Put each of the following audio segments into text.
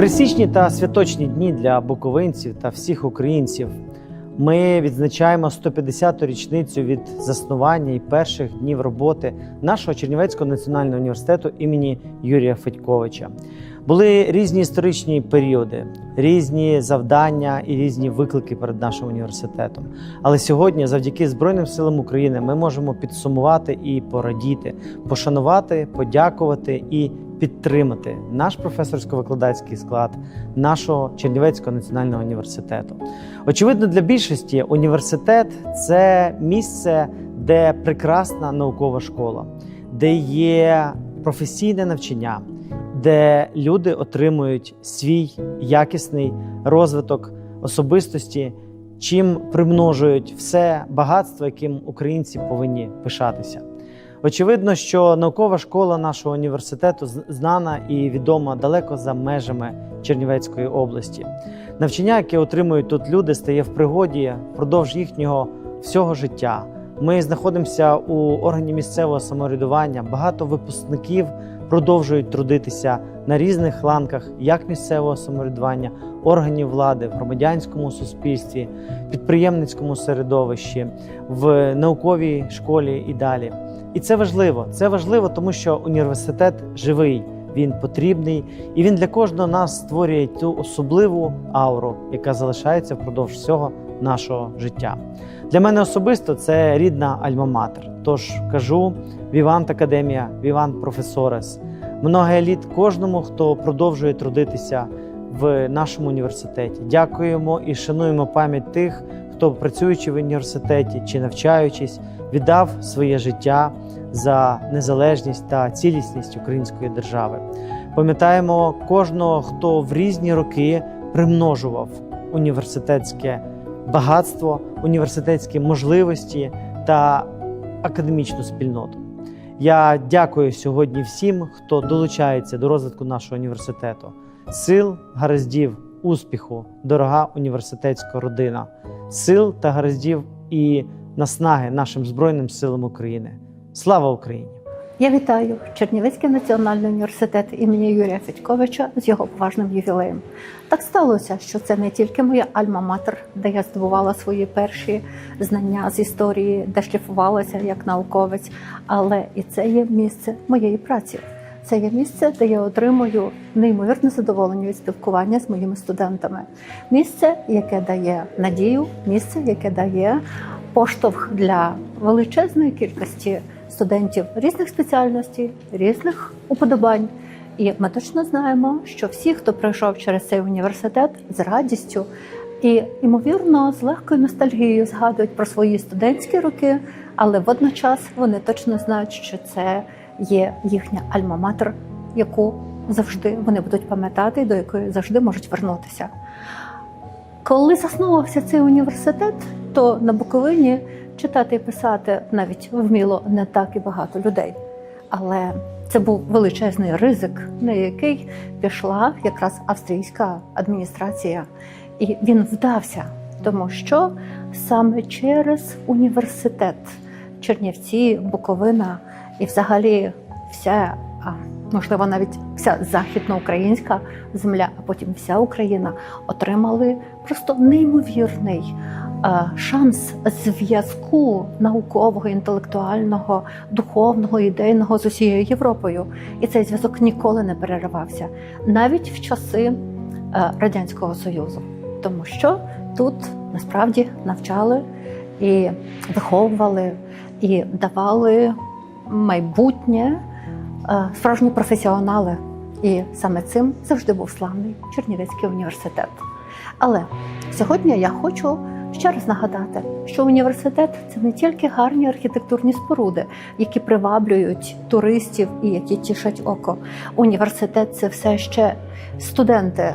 Непересічні та святочні дні для буковинців та всіх українців. Ми відзначаємо 150-ту річницю від заснування і перших днів роботи нашого Чернівецького національного університету імені Юрія Федьковича. Були різні історичні періоди, різні завдання і різні виклики перед нашим університетом. Але сьогодні, завдяки Збройним силам України, ми можемо підсумувати і порадіти, пошанувати, подякувати і підтримати наш професорсько-викладацький склад нашого Чернівецького національного університету. Очевидно, для більшості університет це місце, де прекрасна наукова школа, де є професійне навчання, де люди отримують свій якісний розвиток особистості, чим примножують все багатство, яким українці повинні пишатися. Очевидно, що наукова школа нашого університету знана і відома далеко за межами Чернівецької області. Навчання, яке отримують тут люди, стає в пригоді впродовж їхнього всього життя. Ми знаходимося у органі місцевого самоврядування. Багато випускників продовжують трудитися на різних ланках як місцевого самоврядування, органів влади, в громадянському суспільстві, підприємницькому середовищі, в науковій школі і далі. І це важливо. Це важливо, тому що університет живий, він потрібний, і він для кожного нас створює ту особливу ауру, яка залишається впродовж всього нашого життя. Для мене особисто це рідна альма-матер. Тож кажу Вівант Академія, Вівант Професорес. Много літ кожному, хто продовжує трудитися в нашому університеті. Дякуємо і шануємо пам'ять тих, хто працюючи в університеті чи навчаючись, віддав своє життя за незалежність та цілісність української держави. Пам'ятаємо кожного, хто в різні роки примножував університетське багатство, університетські можливості та академічну спільноту. Я дякую сьогодні всім, хто долучається до розвитку нашого університету. Сил, гараздів, успіху, дорога університетська родина, сил та гараздів і наснаги нашим Збройним силам України. Слава Україні! Я вітаю Чернівецький національний університет імені Юрія Федьковича з його поважним ювілеєм. Так сталося, що це не тільки моя альма-матер, де я здобувала свої перші знання з історії, де шліфувалася як науковець, але і це є місце моєї праці. Це є місце, де я отримую неймовірне задоволення від спілкування з моїми студентами. Місце, яке дає надію, місце, яке дає поштовх для величезної кількості студентів різних спеціальностей, різних уподобань. І ми точно знаємо, що всі, хто пройшов через цей університет з радістю і, ймовірно, з легкою ностальгією згадують про свої студентські роки, але водночас вони точно знають, що це є їхня альма-матер, яку завжди вони будуть пам'ятати, до якої завжди можуть вернутися. Коли заснувався цей університет, то на Буковині читати і писати навіть вміло не так і багато людей. Але це був величезний ризик, на який пішла якраз австрійська адміністрація, і він вдався, тому що саме через університет Чернівці, Буковина і взагалі вся, можливо, навіть вся західноукраїнська земля, а потім вся Україна отримали просто неймовірний шанс зв'язку наукового, інтелектуального, духовного, ідейного з усією Європою. І цей зв'язок ніколи не переривався, навіть в часи е, Радянського Союзу, тому що тут насправді навчали і виховували, і давали майбутнє е, справжні професіонали. І саме цим завжди був славний Чернівецький університет. Але сьогодні я хочу ще раз нагадати, що університет це не тільки гарні архітектурні споруди, які приваблюють туристів і які тішать око. Університет це все ще студенти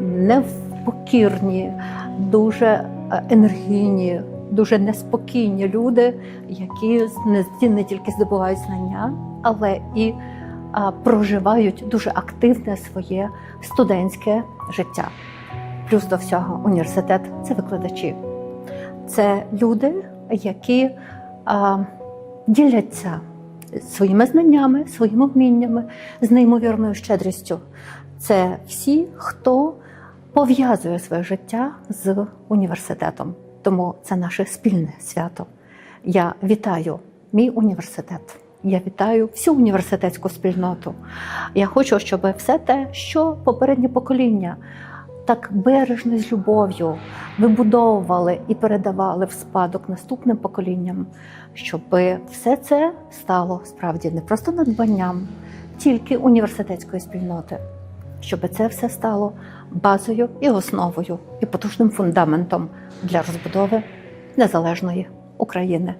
невпокірні, дуже е, енергійні, дуже неспокійні люди, які не, не тільки здобувають знання, але і проживають дуже активне своє студентське життя. Плюс до всього, університет це викладачі, це люди, які а, діляться своїми знаннями, своїми вміннями з неймовірною щедрістю. це всі, хто пов'язує своє життя з університетом. Тому це наше спільне свято. Я вітаю мій університет. Я вітаю всю університетську спільноту. Я хочу, щоб все те, що попереднє покоління так бережно з любов'ю вибудовували і передавали в спадок наступним поколінням, щоб все це стало справді не просто надбанням тільки університетської спільноти, щоб це все стало базою і основою, і потужним фундаментом для розбудови незалежної України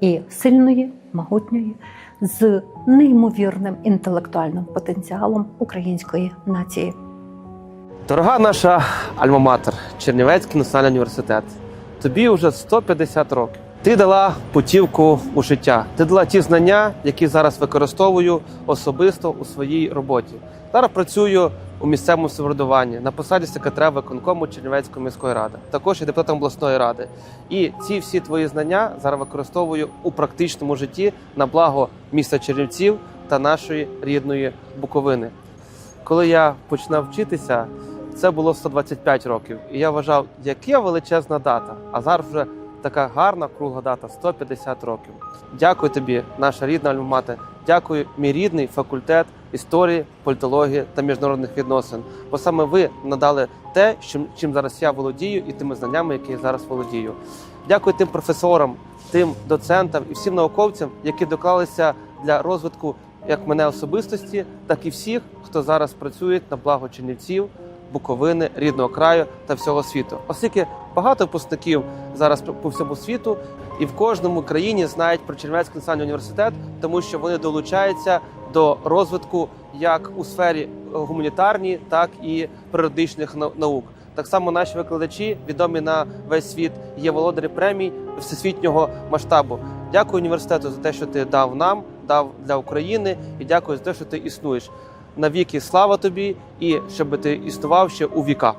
і сильної, могутньої, з неймовірним інтелектуальним потенціалом української нації. Дорога наша Альма-Матер, Чернівецький національний університет. Тобі вже 150 років. Ти дала путівку у життя. Ти дала ті знання, які зараз використовую особисто у своїй роботі. Зараз працюю у місцевому самоврядуванні на посаді секретаря виконкому Чернівецької міської ради, також і депутатом обласної ради. І ці всі твої знання зараз використовую у практичному житті на благо міста Чернівців та нашої рідної Буковини. Коли я починав вчитися, це було 125 років. І я вважав, яка величезна дата. А зараз вже така гарна кругла дата 150 років. Дякую тобі, наша рідна альма-матер. Дякую, мій рідний факультет історії, політології та міжнародних відносин. Бо саме ви надали те, чим, чим зараз я володію, і тими знаннями, які я зараз володію. Дякую тим професорам, тим доцентам і всім науковцям, які доклалися для розвитку як мене особистості, так і всіх, хто зараз працює на благо Чернівців, Буковини, рідного краю та всього світу. Оскільки багато випускників зараз по- всьому світу і в кожному країні знають про Чернівецький національний університет, тому що вони долучаються до розвитку як у сфері гуманітарній, так і природичних наук. Так само наші викладачі, відомі на весь світ, є володарі премій всесвітнього масштабу. Дякую університету за те, що ти дав нам, дав для України, і дякую за те, що ти існуєш. Навіки слава тобі, і щоб ти існував ще у віка.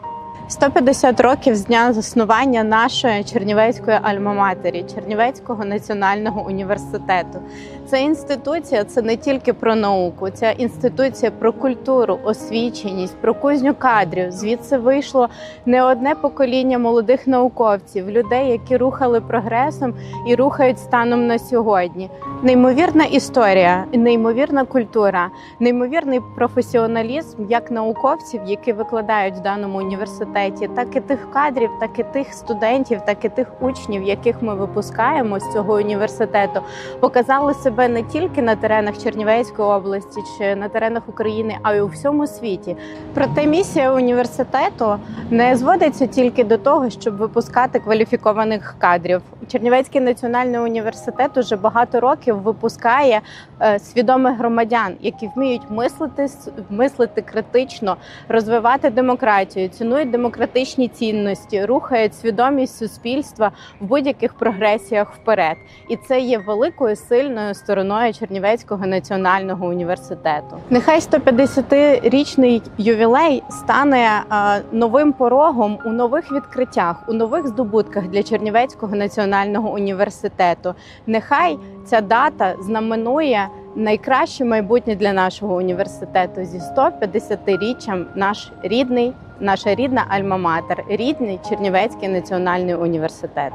150 років з дня заснування нашої Чернівецької альма-матері, Чернівецького національного університету. Це інституція це не тільки про науку, ця інституція про культуру, освіченість, про кузню кадрів. Звідси вийшло не одне покоління молодих науковців, людей, які рухали прогресом і рухають станом на сьогодні. Неймовірна історія, неймовірна культура, неймовірний професіоналізм як науковців, які викладають в даному університеті, так і тих кадрів, так і тих студентів, так і тих учнів, яких ми випускаємо з цього університету, показали себе не тільки на теренах Чернівецької області чи на теренах України, а й у всьому світі. Проте місія університету не зводиться тільки до того, щоб випускати кваліфікованих кадрів. Чернівецький національний університет уже багато років випускає е, свідомих громадян, які вміють мислити, мислити критично, розвивати демократію, цінують демократичні цінності, рухають свідомість суспільства в будь-яких прогресіях вперед. І це є великою сильною стороною Чернівецького національного університету. Нехай 150-річний ювілей стане е, новим порогом у нових відкриттях, у нових здобутках для Чернівецького національного університету. Нехай ця дата знаменує найкраще майбутнє для нашого університету зі 150-річчям наш рідний, наша рідна Альма-Матер, рідний Чернівецький національний університет.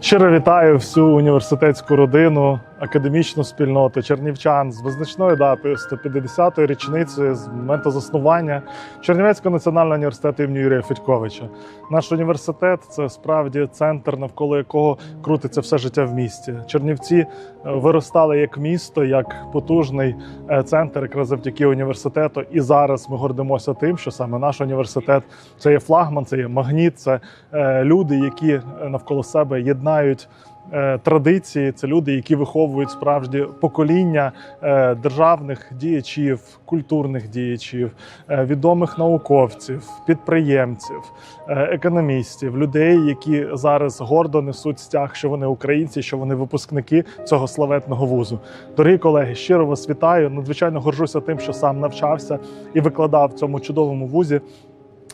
Щиро вітаю всю університетську родину, академічну спільноту чернівчан з визначною датою 150-ї річницею з моменту заснування Чернівецького національного університету імені Юрія Федьковича. Наш університет це справді центр, навколо якого крутиться все життя в місті. Чернівці е, виростали як місто, як потужний е, центр, якраз завдяки університету. І зараз ми гордимося тим, що саме наш університет це є флагман, це є магніт, це е, люди, які навколо себе єднають. Е, Традиції це люди, які виховують справді покоління е, державних діячів, культурних діячів, е, відомих науковців, підприємців, економістів, людей, які зараз гордо несуть стяг, що вони українці, що вони випускники цього славетного вузу. Дорогі колеги, щиро вас вітаю. Надзвичайно горжуся тим, що сам навчався і викладав в цьому чудовому вузі.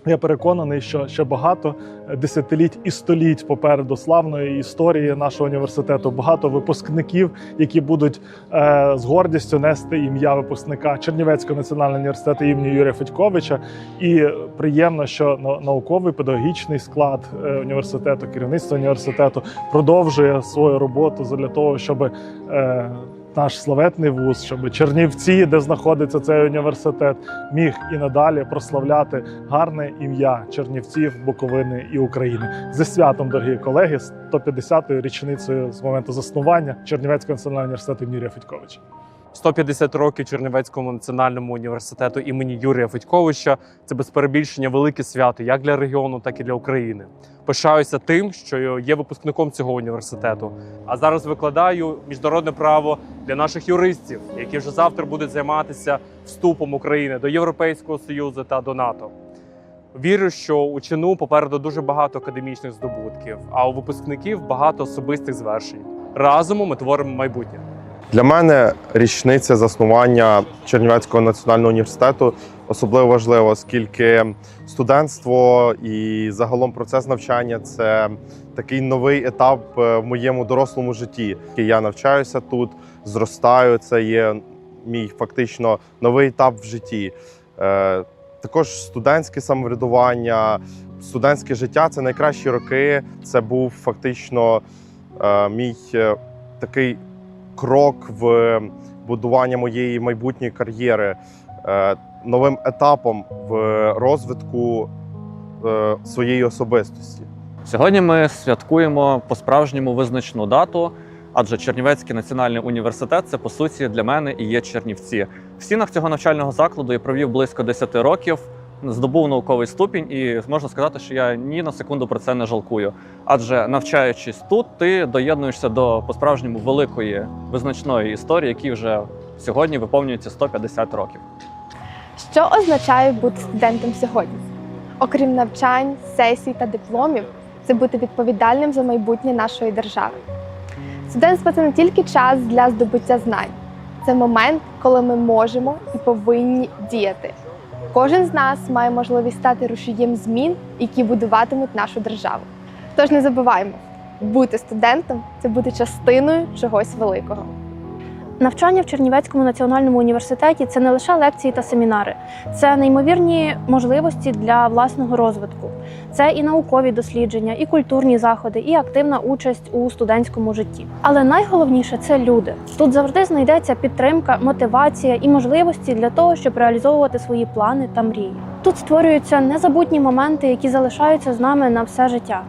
Я переконаний, що ще багато десятиліть і століть попереду славної історії нашого університету. Багато випускників, які будуть е, з гордістю нести ім'я випускника Чернівецького національного університету імені Юрія Федьковича. І приємно, що на- науковий педагогічний склад е, університету, керівництво університету продовжує свою роботу для того, щоб е, наш славетний вуз, щоб Чернівці, де знаходиться цей університет, міг і надалі прославляти гарне ім'я Чернівців, Буковини і України. Зі святом, дорогі колеги, 150-ю річницею з моменту заснування Чернівецького національного університету імені Федьковича. 150 років Чернівецькому національному університету імені Юрія Федьковича це без перебільшення велике свято як для регіону, так і для України. Пишаюся тим, що є випускником цього університету. А зараз викладаю міжнародне право для наших юристів, які вже завтра будуть займатися вступом України до Європейського союзу та до НАТО. Вірю, що у чину попереду дуже багато академічних здобутків, а у випускників багато особистих звершень. Разом ми творимо майбутнє. Для мене річниця заснування Чернівецького національного університету особливо важлива, оскільки студентство і загалом процес навчання це такий новий етап е, в моєму дорослому житті. Я навчаюся тут, зростаю. Це є мій фактично новий етап в житті. Е, Також студентське самоврядування, студентське життя це найкращі роки. Це був фактично е, мій такий крок в будування моєї майбутньої кар'єри, е, новим етапом в розвитку е, своєї особистості. Сьогодні ми святкуємо по-справжньому визначну дату, адже Чернівецький національний університет це по суті для мене і є Чернівці. В стінах цього навчального закладу я провів близько 10 років, здобув науковий ступінь, і можна сказати, що я ні на секунду про це не жалкую. Адже навчаючись тут, ти доєднуєшся до по-справжньому великої визначної історії, які вже сьогодні виповнюється 150 років. Що означає бути студентом сьогодні? Окрім навчань, сесій та дипломів, це бути відповідальним за майбутнє нашої держави. Студентство це не тільки час для здобуття знань, це момент, коли ми можемо і повинні діяти. Кожен з нас має можливість стати рушієм змін, які будуватимуть нашу державу. Тож не забуваємо, бути студентом це бути частиною чогось великого. Навчання в Чернівецькому національному університеті це не лише лекції та семінари, це неймовірні можливості для власного розвитку. Це і наукові дослідження, і культурні заходи, і активна участь у студентському житті. Але найголовніше це люди. Тут завжди знайдеться підтримка, мотивація і можливості для того, щоб реалізовувати свої плани та мрії. Тут створюються незабутні моменти, які залишаються з нами на все життя.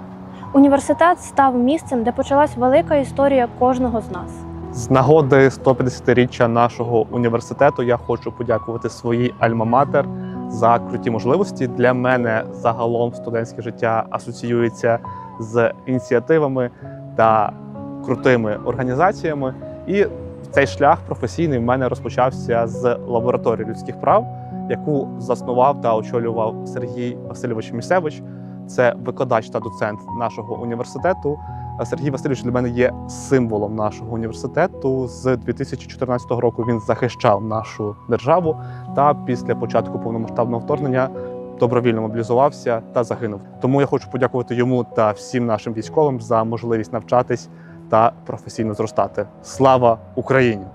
Університет став місцем, де почалась велика історія кожного з нас. З нагоди 150-річчя нашого університету я хочу подякувати своїй альма-матер за круті можливості. Для мене загалом студентське життя асоціюється з ініціативами та крутими організаціями. І цей шлях професійний в мене розпочався з лабораторії людських прав, яку заснував та очолював Сергій Васильович Місевич. Це викладач та доцент нашого університету. Сергій Васильович для мене є символом нашого університету. З 2014 року він захищав нашу державу та після початку повномасштабного вторгнення добровільно мобілізувався та загинув. Тому я хочу подякувати йому та всім нашим військовим за можливість навчатись та професійно зростати. Слава Україні!